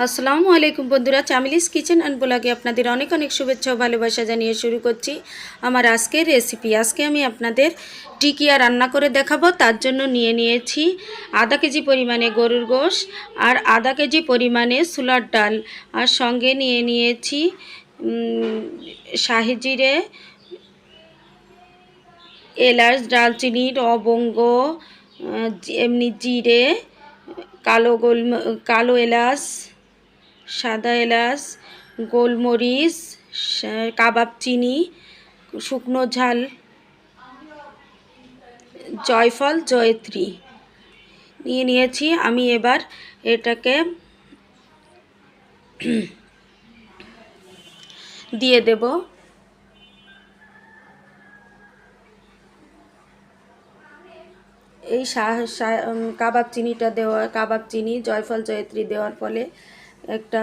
আসসালামু আলাইকুম বন্ধুরা চামিলিস কিচেন অ্যান্ড ব্লগে আপনাদের অনেক অনেক শুভেচ্ছা ও ভালোবাসা জানিয়ে শুরু করছি আমার আজকের রেসিপি। আজকে আমি আপনাদের টিকিয়া রান্না করে দেখাবো তার জন্য নিয়ে নিয়েছি আধা কেজি পরিমাণে গরুর গোশ আর আধা কেজি পরিমাণে সুলার ডাল আর সঙ্গে নিয়ে নিয়েছি উম, শাহি জিরে এলাচ দালচিনি লবঙ্গ আহ, এমনি জিরে কালো গোল কালো এলাচ সাদা এলাচ, গোলমরিচ কাবাব চিনি, শুকনো ঝাল, জয়ফল, জয়ত্রী। নিয়ে নিয়েছি। আমি এবার এটাকে দিয়ে দেব। এই কাবাব চিনিটা দেওয়া কাবাব চিনি, জয়ফল, জয়ত্রী দেওয়ার ফলে একটা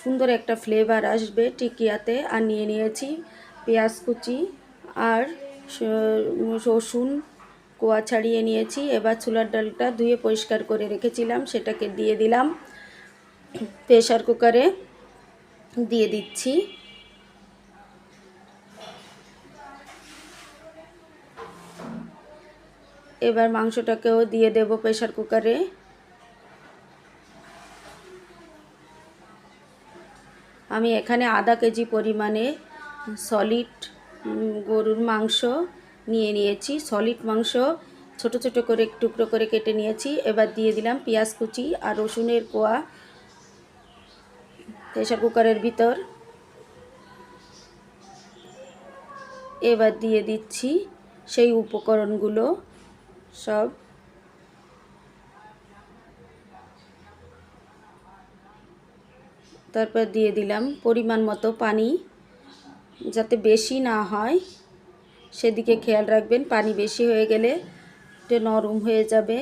সুন্দর একটা ফ্লেভার আসবে টিকিয়াতে। আর নিয়ে নিয়েছি পেঁয়াজ কুচি আর রসুন কোয়া ছাড়িয়ে নিয়েছি। এবার ছোলার ডালটা ধুয়ে পরিষ্কার করে রেখেছিলাম, সেটাকে দিয়ে দিলাম। প্রেশার কুকারে দিয়ে দিচ্ছি। এবার মাংসটাকেও দিয়ে দেব প্রেশার কুকারে। আমি এখানে আধা কেজি পরিমাণে সলিড গরুর মাংস নিয়ে নিয়েছি। সলিড মাংস ছোট ছোট করে টুকরো করে কেটে নিয়েছি। এবার দিয়ে দিলাম পেঁয়াজ কুচি আর রসুনের কোয়া প্রেশার কুকারের ভিতর। এবার দিয়ে দিচ্ছি সেই উপকরণগুলো সব। তারপর দিয়ে দিলাম। পরিমাণ মতো পানি যাতে বেশি না হয়। সেদিকে খেয়াল রাখবেন, পানি বেশি হয়ে গেলে এটা নরম হয়ে যাবে।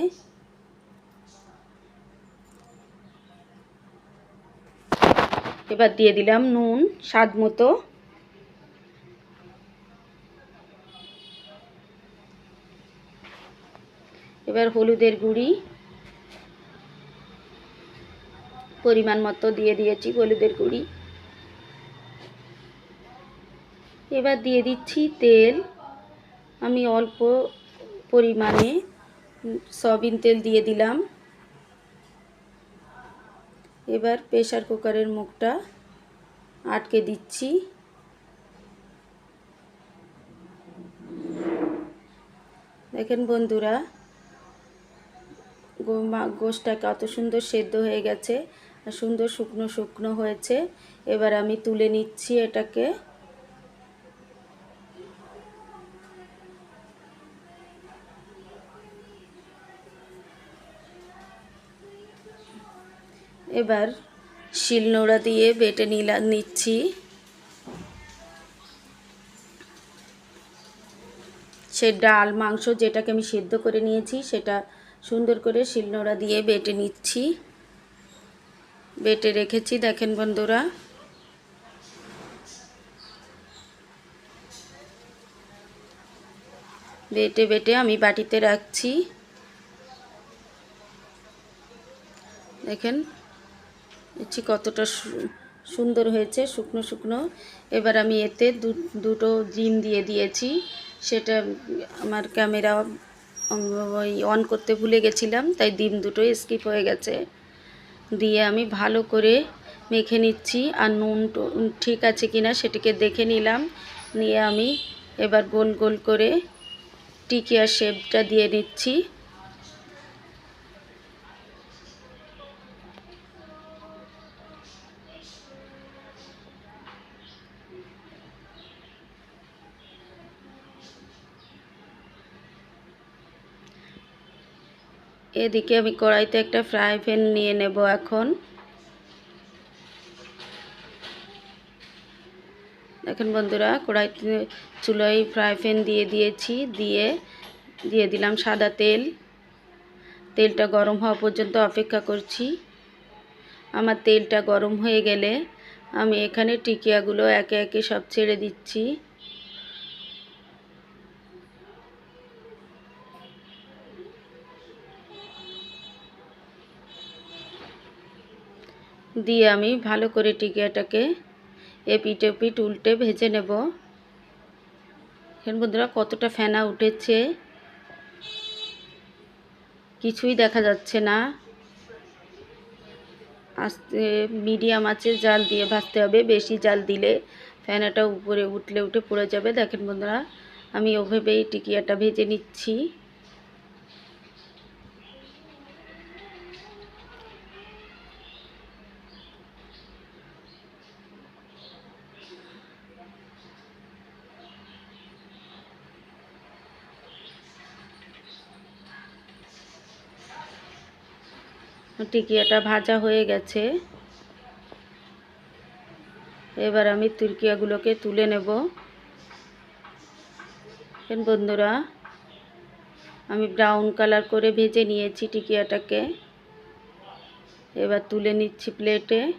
এবার দিয়ে দিলাম নুন, স্বাদ মতো। এবার হলুদের গুঁড়ি। পরিমাণ মতো দিয়ে দিয়েছি হলুদের গুঁড়ি। এবার দিয়ে দিচ্ছি তেল। আমি অল্প পরিমাণে সয়াবিন তেল দিয়ে দিলাম। এবার প্রেশার কুকারের মুখটা আটকে দিচ্ছি। দেখেন বন্ধুরা গো- মা- গোশটা কত সুন্দর সেদ্ধ হয়ে গেছে। সুন্দর শুকনো শুকনো হয়েছে। এবার আমি তুলে নিচ্ছি এটাকে। এবার শিলনোড়া দিয়ে বেটে নিলা নিচ্ছি। সে ডাল, মাংস যেটাকে আমি সেদ্ধ করে নিয়েছি, সেটা সুন্দর করে শিলনোড়া দিয়ে বেটে নিচ্ছি। বেটে রেখেছি, দেখেন বন্ধুরা। বেটে বেটে আমি বাটিতে রাখছি। দেখেন, দেখছি কতটা সুন্দর হয়েছে, শুকনো শুকনো। এবার আমি এতে দুটো ডিম দিয়ে দিয়েছি। সেটা আমার ক্যামেরা ওই অন করতে ভুলে গেছিলাম, তাই ডিম দুটো স্কিপ হয়ে গেছে। দিয়ে আমি ভালো করে মেখে নিচ্ছি আর নুন ঠিক আছে কিনা সেটিকে দেখে নিলাম। নিয়ে আমি এবার গোল গোল করে টিকিয়া শেপটা দিয়ে নিচ্ছি। এদিকে আমি কড়াইতে একটা ফ্রাই প্যান নিয়ে নেব এখন। দেখেন বন্ধুরা, কড়াইতে চুলোয় ফ্রাই প্যান দিয়ে দিয়েছি, দিয়ে দিয়ে দিলাম সাদা তেল। তেলটা গরম হওয়া পর্যন্ত অপেক্ষা করছি। আমার তেলটা গরম হয়ে গেলে আমি এখানে টিকিয়াগুলো একে একে সব ছেড়ে দিচ্ছি। দিয়ে আমি ভালো করে টিকিয়াটাকে এ এপিট এপিট উল্টে ভেজে নেব। এখন বন্ধুরা, কতটা ফেনা উঠেছে। কিছুই দেখা যাচ্ছে না। আস্তে মিডিয়াম আছে, জাল দিয়ে ভাজতে হবে। বেশি জাল দিলে ফেনাটা উপরে উঠলে উঠে পড়ে যাবে। দেখেন বন্ধুরা, আমি ওভাবেই টিকিয়াটা ভেজে নিচ্ছি। টিকিয়াটা ভাজা হয়ে গেছে। এবার আমি তুর্কিয়াগুলোকে তুলে নেব। বন্ধুরা, আমি ব্রাউন কালার করে ভেজে নিয়েছি টিকিয়াটাকে। এবার তুলে নিচ্ছি প্লেটে।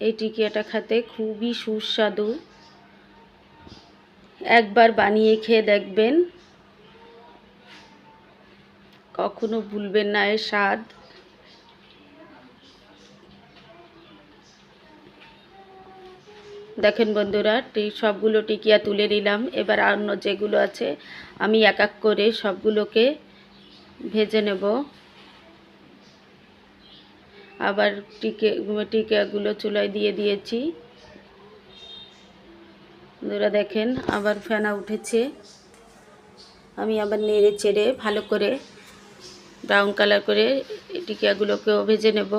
এই টিকিয়াটা খেতে খুবই সুস্বাদু। একবার বানিয়ে খেয়ে দেখবেন। কখনো ভুলবেন না এর স্বাদ। দেখেন বন্ধুরা সবগুলো টিকিয়া তুলে নিলাম। এবার অন্য যেগুলো আছে, আমি এক এক করে সবগুলোকে ভেজে নেব। আবার টিকে টিকিয়াগুলো চুলায় দিয়ে দিয়েছি। বন্ধুরা, দেখেন, আবার ফেনা উঠেছে। আমি আবার নেড়ে চেড়ে ভালো করে ব্রাউন কালার করে টিকিয়াগুলোকেও ভেজে নেব।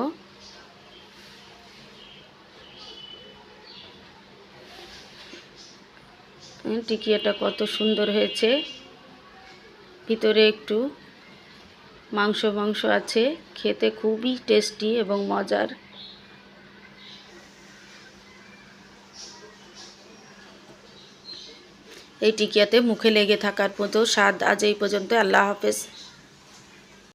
টিকিয়াটা কত সুন্দর হয়েছে। ভিতরে একটু মাংস মাংস আছে, খেতে খুবই টেস্টি এবং মজার। এই টিকিয়াতে মুখে লেগে থাকার মতো স্বাদ আজ এই পর্যন্ত। আল্লাহ হাফেজ।